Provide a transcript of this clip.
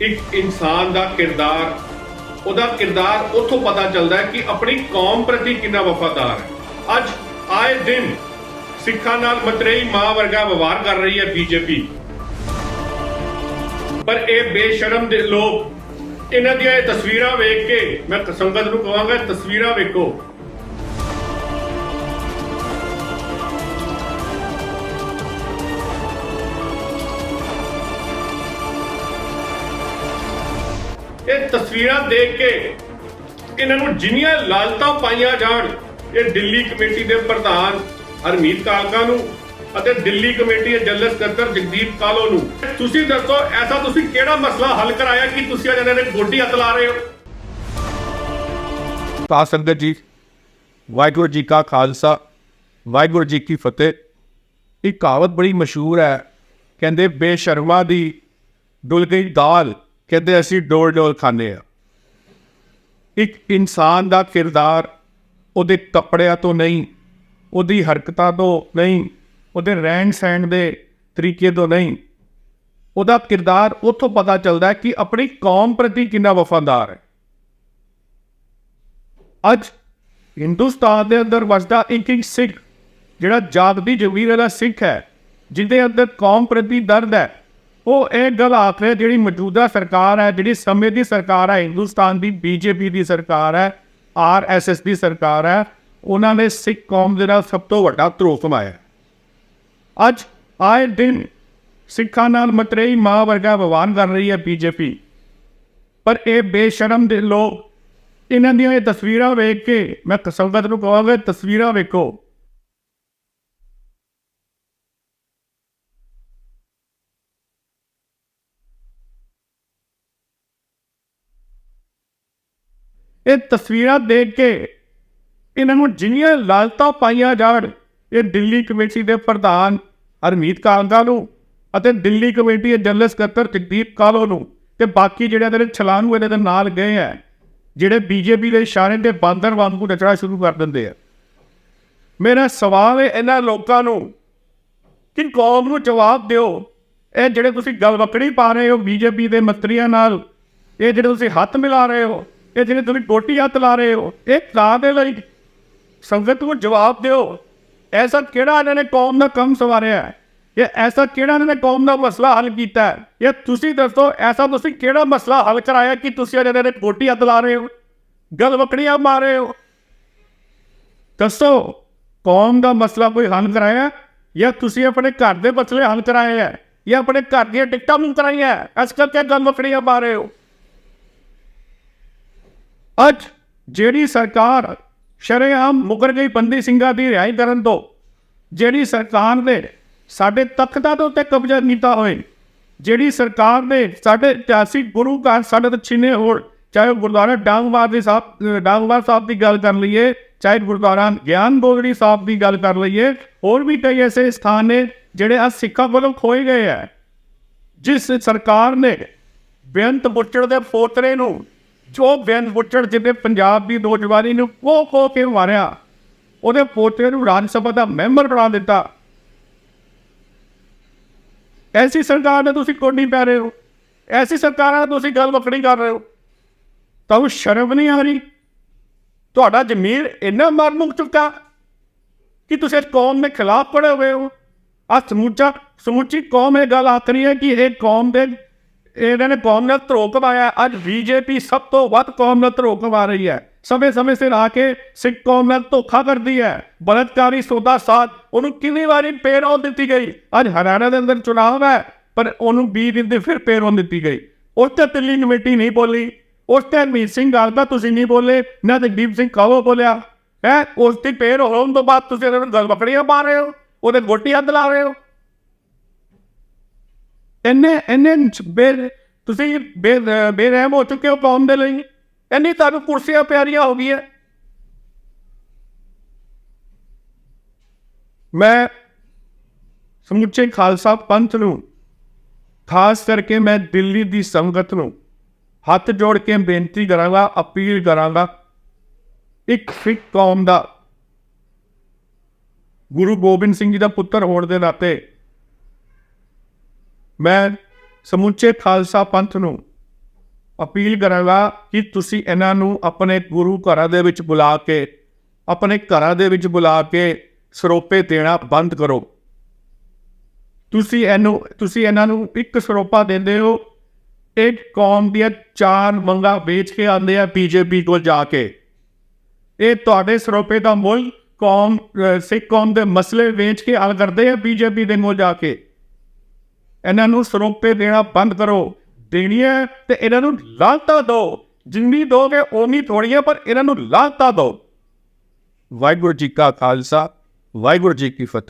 ਇੱਕ ਇਨਸਾਨ ਦਾ ਕਿਰਦਾਰ, ਉਹਦਾ ਕਿਰਦਾਰ ਉੱਥੋਂ ਪਤਾ ਚੱਲਦਾ ਹੈ ਕਿ ਆਪਣੀ ਕੌਮ ਪ੍ਰਤੀ ਕਿੰਨਾ ਵਫਾਦਾਰ ਹੈ। ਅੱਜ ਆਏ ਦਿਨ ਸਿੱਖਾਂ ਨਾਲ ਮਤਰੇਈ ਮਾਂ ਵਰਗਾ ਵਿਵਹਾਰ ਕਰ ਰਹੀ ਹੈ ਬੀਜੇਪੀ। ਪਰ ਇਹ ਬੇਸ਼ਰਮ ਦੇ ਲੋਕ, ਇਹਨਾਂ ਦੀਆਂ ਇਹ ਤਸਵੀਰਾਂ ਵੇਖ ਕੇ, ਮੈਂ ਸੰਗਤ ਨੂੰ ਕਹਾਂਗਾ, ਤਸਵੀਰਾਂ ਵੇਖੋ। ਇਹ ਤਸਵੀਰਾਂ ਦੇਖ ਕੇ ਇਹਨਾਂ ਨੂੰ ਜਿੰਨੀਆਂ ਲਾਲਤਾਂ ਪਾਈਆਂ ਜਾਣ, ਇਹ ਦਿੱਲੀ ਕਮੇਟੀ ਦੇ ਪ੍ਰਧਾਨ ਹਰਮੀਤ ਕਾਲਕਾ ਨੂੰ ਅਤੇ ਦਿੱਲੀ ਕਮੇਟੀ ਦੇ ਜਨਰਲ ਸਕੱਤਰ ਜਗਦੀਪ ਕਾਲੋ ਨੂੰ। ਤੁਸੀਂ ਦੱਸੋ, ਐਸਾ ਤੁਸੀਂ ਕਿਹੜਾ ਮਸਲਾ ਹੱਲ ਕਰਾਇਆ ਕਿ ਤੁਸੀਂ ਅੱਜ ਇਹਨਾਂ ਦੇ ਗੋਡੀ ਹੱਥ ਲਾ ਰਹੇ ਹੋ? ਤਾਂ ਸੰਗਤ ਜੀ, ਵਾਹਿਗੁਰੂ ਜੀ ਕਾ ਖਾਲਸਾ, ਵਾਹਿਗੁਰੂ ਜੀ ਕੀ ਫਤਿਹ। ਇਹ ਕਹਾਵਤ ਬੜੀ ਮਸ਼ਹੂਰ ਹੈ, ਕਹਿੰਦੇ ਬੇਸ਼ਰਮਾ ਦੀ ਡੁੱਲ ਗਈ ਦਾਲ ਕਹਿੰਦੇ ਅਸੀਂ ਡੋਲ ਡੋਲ ਖਾਂਦੇ ਆ ਇੱਕ ਇਨਸਾਨ ਦਾ ਕਿਰਦਾਰ ਉਹਦੇ ਕੱਪੜਿਆਂ ਤੋਂ ਨਹੀਂ, ਉਹਦੀ ਹਰਕਤਾਂ ਤੋਂ ਨਹੀਂ, ਉਹਦੇ ਰਹਿਣ ਸਹਿਣ ਦੇ ਤਰੀਕੇ ਤੋਂ ਨਹੀਂ, ਉਹਦਾ ਕਿਰਦਾਰ ਉੱਥੋਂ ਪਤਾ ਚੱਲਦਾ ਕਿ ਆਪਣੀ ਕੌਮ ਪ੍ਰਤੀ ਕਿੰਨਾ ਵਫਾਦਾਰ ਹੈ। ਅੱਜ ਹਿੰਦੁਸਤਾਨ ਦੇ ਅੰਦਰ ਵਸਦਾ ਇੱਕ ਇੱਕ ਸਿੱਖ, ਜਿਹੜਾ ਜਾਗਦੀ ਜ਼ਮੀਰ ਵਾਲਾ ਸਿੱਖ ਹੈ, ਜਿਹਦੇ ਅੰਦਰ ਕੌਮ ਪ੍ਰਤੀ ਦਰਦ ਹੈ ਉਹ ਇਹ ਗੱਲ ਆਖ ਰਿਹਾ ਜਿਹੜੀ ਮੌਜੂਦਾ ਸਰਕਾਰ ਹੈ, ਜਿਹੜੀ ਸਮੇਂ ਦੀ ਸਰਕਾਰ ਹੈ, ਹਿੰਦੁਸਤਾਨ ਦੀ ਬੀਜੇਪੀ ਦੀ ਸਰਕਾਰ ਹੈ ਆਰਐਸਐਸ ਦੀ ਸਰਕਾਰ ਹੈ, ਉਹਨਾਂ ਨੇ ਸਿੱਖ ਕੌਮ ਦੇ ਨਾਲ ਸਭ ਤੋਂ ਵੱਡਾ ਧਰੋਹ ਕਮਾਇਆ ਅੱਜ ਆਏ ਦਿਨ ਸਿੱਖਾਂ ਨਾਲ ਮਤਰੇਈ ਮਾਂ ਵਰਗਾ ਵਿਵਹਾਰ ਕਰ ਰਹੀ ਹੈ ਬੀਜੇਪੀ। ਪਰ ਇਹ ਬੇਸ਼ਰਮ ਦੇ ਲੋਕ, ਇਹਨਾਂ ਦੀਆਂ ਇਹ ਤਸਵੀਰਾਂ ਵੇਖ ਕੇ, ਮੈਂ ਸੰਗਤ ਨੂੰ ਕਹਾਂਗਾ, ਇਹ ਤਸਵੀਰਾਂ ਵੇਖੋ। ਇਹ ਤਸਵੀਰਾਂ ਦੇਖ ਕੇ ਇਹਨਾਂ ਨੂੰ ਜਿੰਨੀਆਂ ਲਾਲਤਾਂ ਪਾਈਆਂ ਜਾਣ, ਇਹ ਦਿੱਲੀ ਕਮੇਟੀ ਦੇ ਪ੍ਰਧਾਨ ਹਰਮੀਤ ਕਾਂਗਾ ਨੂੰ ਅਤੇ ਦਿੱਲੀ ਕਮੇਟੀ ਦੇ ਜਨਰਲ ਸਕੱਤਰ ਜਗਦੀਪ ਕਾਲੋ ਨੂੰ ਤੇ ਬਾਕੀ ਜਿਹੜੇ ਇਹਦੇ ਇਹਨਾਂ ਦੇ ਨਾਲ ਗਏ ਆ ਜਿਹੜੇ ਬੀਜੇਪੀ ਦੇ ਇਸ਼ਾਰੇ ਤੇ ਬਾਂਦਰ ਵਾਂਗੂ ਨਚਣਾ ਸ਼ੁਰੂ ਕਰ ਦਿੰਦੇ ਆ। ਮੇਰਾ ਸਵਾਲ ਹੈ ਇਹਨਾਂ ਲੋਕਾਂ ਨੂੰ ਕਿ ਕੌਮ ਨੂੰ ਜਵਾਬ ਦਿਓ, ਇਹ ਜਿਹੜੇ ਤੁਸੀਂ ਗਲਵਕੜੀ ਪਾ ਰਹੇ ਹੋ ਬੀਜੇਪੀ ਦੇ ਮੰਤਰੀਆਂ ਨਾਲ, ਇਹ ਜਿਹੜੇ ਤੁਸੀਂ ਹੱਥ ਮਿਲਾ ਰਹੇ ਹੋ ਇਹ ਜਿਹੜੇ ਤੁਸੀਂ ਗੋਟੀ ਹੱਥ ਲਾ ਰਹੇ ਹੋ, ਇਹ ਕਾਂ ਦੇ ਲਈ ਸੰਗਤ ਨੂੰ ਜਵਾਬ ਦਿਓ। ਐਸਾ ਕਿਹੜਾ ਇਹਨਾਂ ਨੇ ਕੌਮ ਦਾ ਕੰਮ ਸਵਾਰਿਆ ਹੈ? ਇਹ ਐਸਾ ਕਿਹੜਾ ਇਹਨਾਂ ਨੇ ਕੌਮ ਦਾ ਮਸਲਾ ਹੱਲ ਕੀਤਾ ਹੈ? ਇਹ ਤੁਸੀਂ ਦੱਸੋ, ਐਸਾ ਤੁਸੀਂ ਕਿਹੜਾ ਮਸਲਾ ਹੱਲ ਕਰਾਇਆ ਕਿ ਤੁਸੀਂ ਇਹਨਾਂ ਦੇ ਗੋਟੀ ਹੱਥ ਲਾ ਰਹੇ ਹੋ, ਗਲ ਵਕੜੀਆਂ ਮਾਰ ਰਹੇ ਹੋ? ਦੱਸੋ, ਕੌਮ ਦਾ ਮਸਲਾ ਕੋਈ ਹੱਲ ਕਰਾਇਆ ਜਾਂ ਤੁਸੀਂ ਆਪਣੇ ਘਰ ਦੇ ਮਸਲੇ ਹੱਲ ਕਰਾਏ ਹੈ? ਜਾਂ ਆਪਣੇ ਘਰ ਦੀਆਂ ਟਿਕਟਾਂ ਨੂੰ ਕਰਾਈਆਂ ਹੈ? ਇਸ ਕਰਕੇ ਗੱਲ ਵਕੜੀਆਂ ਮਾਰ ਰਹੇ ਹੋ। ਅੱਜ ਜਿਹੜੀ ਸਰਕਾਰ ਸ਼ਰੇਆਮ ਮੁਕਰ ਗਈ ਬੰਦੀ ਸਿੰਘਾਂ ਦੀ ਰਿਹਾਈ ਕਰਨ ਤੋਂ, ਜਿਹੜੀ ਸਰਕਾਰ ਨੇ ਸਾਡੇ ਤਖਤਾਂ ਦੇ ਉੱਤੇ ਕਬਜ਼ਾ ਕੀਤਾ ਹੋਏ, ਜਿਹੜੀ ਸਰਕਾਰ ਨੇ ਸਾਡੇ ਇਤਿਹਾਸਿਕ ਗੁਰੂ ਘਰ ਸਾਡੇ ਤੋਂ ਛਿਨੇ ਹੋਣ ਚਾਹੇ ਉਹ ਗੁਰਦੁਆਰਾ ਡਾਂਗਵਾਰ ਦੇ ਸਾਹਿਬ ਡਾਂਗਵਾਰ ਸਾਹਿਬ ਦੀ ਗੱਲ ਕਰ ਲਈਏ, ਚਾਹੇ ਗੁਰਦੁਆਰਾ ਗਿਆਨ ਬੋਗੜੀ ਸਾਹਿਬ ਦੀ ਗੱਲ ਕਰ ਲਈਏ, ਹੋਰ ਵੀ ਕਈ ਐਸੇ ਸਥਾਨ ਨੇ ਜਿਹੜੇ ਆ ਸਿੱਖਾਂ ਵੱਲੋਂ ਖੋਏ ਗਏ ਹੈ, ਜਿਸ ਸਰਕਾਰ ਨੇ ਬੇਅੰਤ ਬੁੱਚੜ ਦੇ ਪੋਤਰੇ ਨੂੰ ਜੋ ਬੇਅੰਤ ਬੁੱਚੜ ਜਿਹਨੇ ਪੰਜਾਬ ਦੀ ਨੌਜਵਾਨੀ ਨੂੰ ਕੋ ਕੋ ਕੇ ਮਾਰਿਆ। ਉਹਦੇ ਪੋਤੇ ਨੂੰ ਰਾਜ ਸਭਾ ਦਾ ਮੈਂਬਰ ਬਣਾ ਦਿੱਤਾ। ਐਸੀ ਸਰਕਾਰ ਨੇ ਤੁਸੀਂ ਕੋਡੀ ਪੈ ਰਹੇ ਹੋ। ਐਸੀ ਸਰਕਾਰਾਂ ਨਾਲ ਤੁਸੀਂ ਗੱਲ ਵਕੜੀ ਕਰ ਰਹੇ ਹੋ। ਤੁਹਾਨੂੰ ਸ਼ਰਮ ਨਹੀਂ ਆ ਰਹੀ? ਤੁਹਾਡਾ ਜ਼ਮੀਰ ਇੰਨਾ ਮਰ ਮੁੱਕ ਚੁੱਕਾ ਕਿ ਤੁਸੀਂ ਇਸ ਕੌਮ ਦੇ ਖਿਲਾਫ ਖੜੇ ਹੋਏ ਹੋ। ਆ ਸਮੁੱਚਾ ਸਮੁੱਚੀ ਕੌਮ ਇਹ ਗੱਲ ਆਖ ਰਹੀ ਹੈ ਕਿ ਇਹ ਕੌਮ ਦੇ ਇਹਨਾਂ ਨੇ ਕੌਮ ਨਾਲ ਧਰੋਹ ਕਮਾਇਆ ਅੱਜ ਬੀਜੇਪੀ ਸਭ ਤੋਂ ਵੱਧ ਕੌਮ ਨਾਲ ਧਰੋਹ ਕਮਾ ਰਹੀ ਹੈ। ਸਮੇਂ ਸਮੇਂ ਸਿਰ ਆ ਕੇ ਸਿੱਖ ਕੌਮ ਨਾਲ ਧੋਖਾ ਕਰਦੀ ਹੈ। ਬਲਤਕਾਰੀ ਸੌਦਾ ਸਾਧ ਉਹਨੂੰ ਕਿੰਨੀ ਵਾਰੀ ਪੇਰੋਂ ਦਿੱਤੀ ਗਈ? ਅੱਜ ਹਰਿਆਣਾ ਦੇ ਅੰਦਰ ਚੁਣਾਵ ਹੈ, ਪਰ ਉਹਨੂੰ 20 ਦਿਨ ਦੇ ਫਿਰ ਪੇਰੋਂ ਦਿੱਤੀ ਗਈ। ਉਸ ਤੇ ਦਿੱਲੀ ਕਮੇਟੀ ਨਹੀਂ ਬੋਲੀ। ਉਸ ਤੇ ਮੀਤ ਸਿੰਘ ਗਾਲਦਾ ਤੁਸੀਂ ਨਹੀਂ ਬੋਲੇ, ਨਾ ਜਗਦੀਪ ਸਿੰਘ ਕਾਹੋ ਬੋਲਿਆ? ਹੈ, ਉਸ ਦੀ ਪੇਰ ਹੋਣ ਤੋਂ ਬਾਅਦ ਤੁਸੀਂ ਇਹਨਾਂ ਨੂੰ ਗੱਲ ਪਕੜੀਆਂ ਪਾ ਰਹੇ ਹੋ, ਉਹਦੇ ਗੋਟੀ ਹੱਦ ਲਾ ਰਹੇ ਹੋ। ਇੰਨੇ ਇੰਨੇ ਬੇ, ਤੁਸੀਂ ਬੇ ਬੇਰਹਿਮ ਹੋ ਚੁੱਕੇ ਹੋ ਕੌਮ ਦੇ ਲਈ। ਇੰਨੀ ਤੁਹਾਨੂੰ ਕੁਰਸੀਆਂ ਪਿਆਰੀਆਂ ਹੋ ਗਈਆਂ। ਮੈਂ ਸਮੁੱਚੇ ਖਾਲਸਾ ਪੰਥ ਨੂੰ ਖਾਸ ਕਰਕੇ ਮੈਂ ਦਿੱਲੀ ਦੀ ਸੰਗਤ ਨੂੰ ਹੱਥ ਜੋੜ ਕੇ ਬੇਨਤੀ ਕਰਾਂਗਾ, ਅਪੀਲ ਕਰਾਂਗਾ, ਇੱਕ ਸਿੱਖ ਕੌਮ ਦਾ ਗੁਰੂ ਗੋਬਿੰਦ ਸਿੰਘ ਜੀ ਦਾ ਪੁੱਤਰ ਹੋਣ ਦੇ ਨਾਤੇ ਮੈਂ ਸਮੁੱਚੇ ਖਾਲਸਾ ਪੰਥ ਨੂੰ ਅਪੀਲ ਕਰਾਂਗਾ ਕਿ ਤੁਸੀਂ ਇਹਨਾਂ ਨੂੰ ਆਪਣੇ ਗੁਰੂ ਘਰਾਂ ਦੇ ਵਿੱਚ ਬੁਲਾ ਕੇ, ਆਪਣੇ ਘਰਾਂ ਦੇ ਵਿੱਚ ਬੁਲਾ ਕੇ ਸਰੋਪੇ ਦੇਣਾ ਬੰਦ ਕਰੋ। ਤੁਸੀਂ ਇਹਨੂੰ, ਤੁਸੀਂ ਇਹਨਾਂ ਨੂੰ ਇੱਕ ਸਰੋਪਾ ਦਿੰਦੇ ਹੋ। ਇੱਕ ਕੌਮ ਦੀਆਂ ਚਾਰ ਮੰਗਾ ਵੇਚ ਕੇ ਆਉਂਦੇ ਆ ਬੀਜੇਪੀ ਕੋਲ ਜਾ ਕੇ। ਇਹ ਤੁਹਾਡੇ ਸਰੋਪੇ ਦਾ ਮੁੱਲ ਕੌਮ ਸਿੱਖ ਕੌਮ ਦੇ ਮਸਲੇ ਵੇਚ ਕੇ ਹੱਲ ਕਰਦੇ ਆ ਬੀਜੇਪੀ ਦੇ ਕੋਲ ਜਾ ਕੇ। ਇਹਨਾਂ ਨੂੰ ਸਰੋਪੇ ਦੇਣਾ ਬੰਦ ਕਰੋ। ਦੇਣੀਆਂ ਹੈ ਤੇ ਇਹਨਾਂ ਨੂੰ ਲਾਲਤਾ ਦਿਓ। ਜਿੰਨੀ ਦੋਗੇ ਓਨੀ ਥੋੜੀ ਹੈ, ਪਰ ਇਹਨਾਂ ਨੂੰ ਲਾਲਤਾ ਦਿਓ। ਵਾਹਿਗੁਰੂ ਜੀ ਕਾ ਖਾਲਸਾ, ਵਾਹਿਗੁਰੂ ਜੀ ਕੀ ਫਤਿਹ।